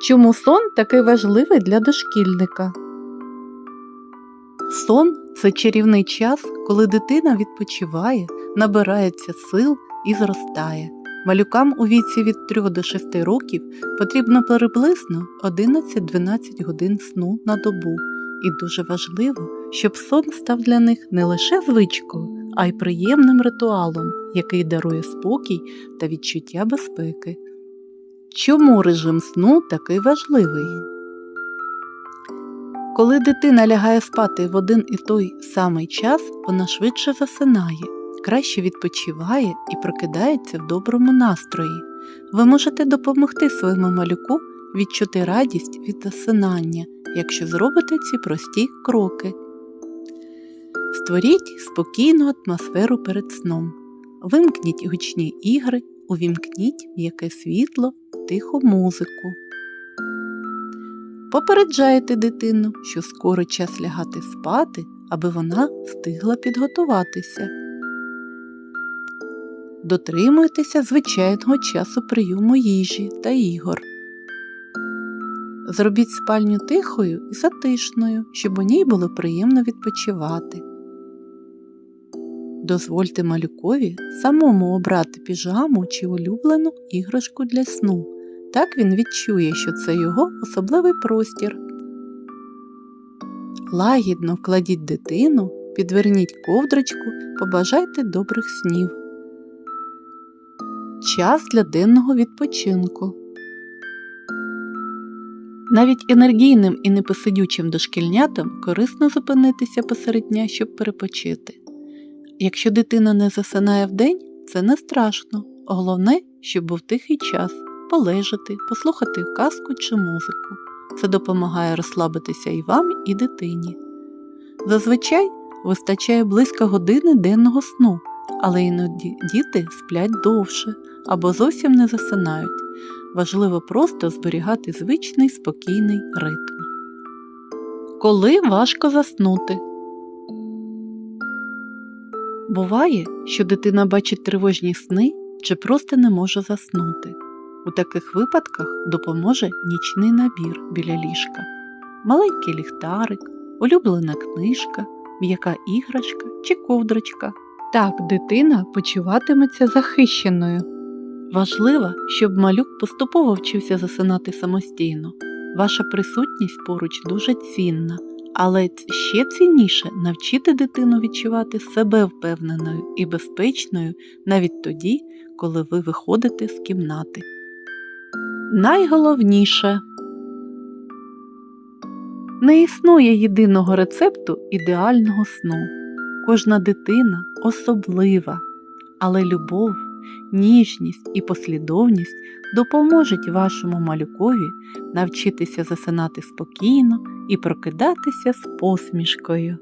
Чому сон такий важливий для дошкільника? Сон це чарівний час, коли дитина відпочиває, набирається сил і зростає. Малюкам у віці від 3 до 6 років потрібно приблизно 11-12 годин сну на добу, і дуже важливо, щоб сон став для них не лише звичкою, а й приємним ритуалом, який дарує спокій та відчуття безпеки. Чому режим сну такий важливий? Коли дитина лягає спати в один і той самий час, вона швидше засинає, краще відпочиває і прокидається в доброму настрої. Ви можете допомогти своєму малюку відчути радість від засинання, якщо зробите ці прості кроки. Створіть спокійну атмосферу перед сном. Вимкніть гучні ігри, увімкніть м'яке світло, тиху музику. Попереджайте дитину, що скоро час лягати спати, аби вона встигла підготуватися. Дотримуйтеся звичайного часу прийому їжі та ігор. Зробіть спальню тихою і затишною, щоб у ній було приємно відпочивати. Дозвольте малюкові самому обрати піжаму чи улюблену іграшку для сну. Так він відчує, що це його особливий простір. Лагідно вкладіть дитину, підверніть ковдрочку, побажайте добрих снів. Час для денного відпочинку. Навіть енергійним і непосидючим дошкільнятам корисно зупинитися посеред дня, щоб перепочити. Якщо дитина не засинає вдень, це не страшно. Головне, щоб був тихий час полежати, послухати казку чи музику. Це допомагає розслабитися і вам, і дитині. Зазвичай вистачає близько години денного сну, але іноді діти сплять довше або зовсім не засинають. Важливо просто зберігати звичний спокійний ритм. Коли важко заснути. Буває, що дитина бачить тривожні сни чи просто не може заснути. У таких випадках допоможе нічний набір біля ліжка, маленький ліхтарик, улюблена книжка, м'яка іграшка чи ковдрочка. Так дитина почуватиметься захищеною. Важливо, щоб малюк поступово вчився засинати самостійно. Ваша присутність поруч дуже цінна, але ще цінніше навчити дитину відчувати себе впевненою і безпечною навіть тоді, коли ви виходите з кімнати. Найголовніше не існує єдиного рецепту ідеального сну. Кожна дитина особлива, але любов, ніжність і послідовність допоможуть вашому малюкові навчитися засинати спокійно і прокидатися з посмішкою.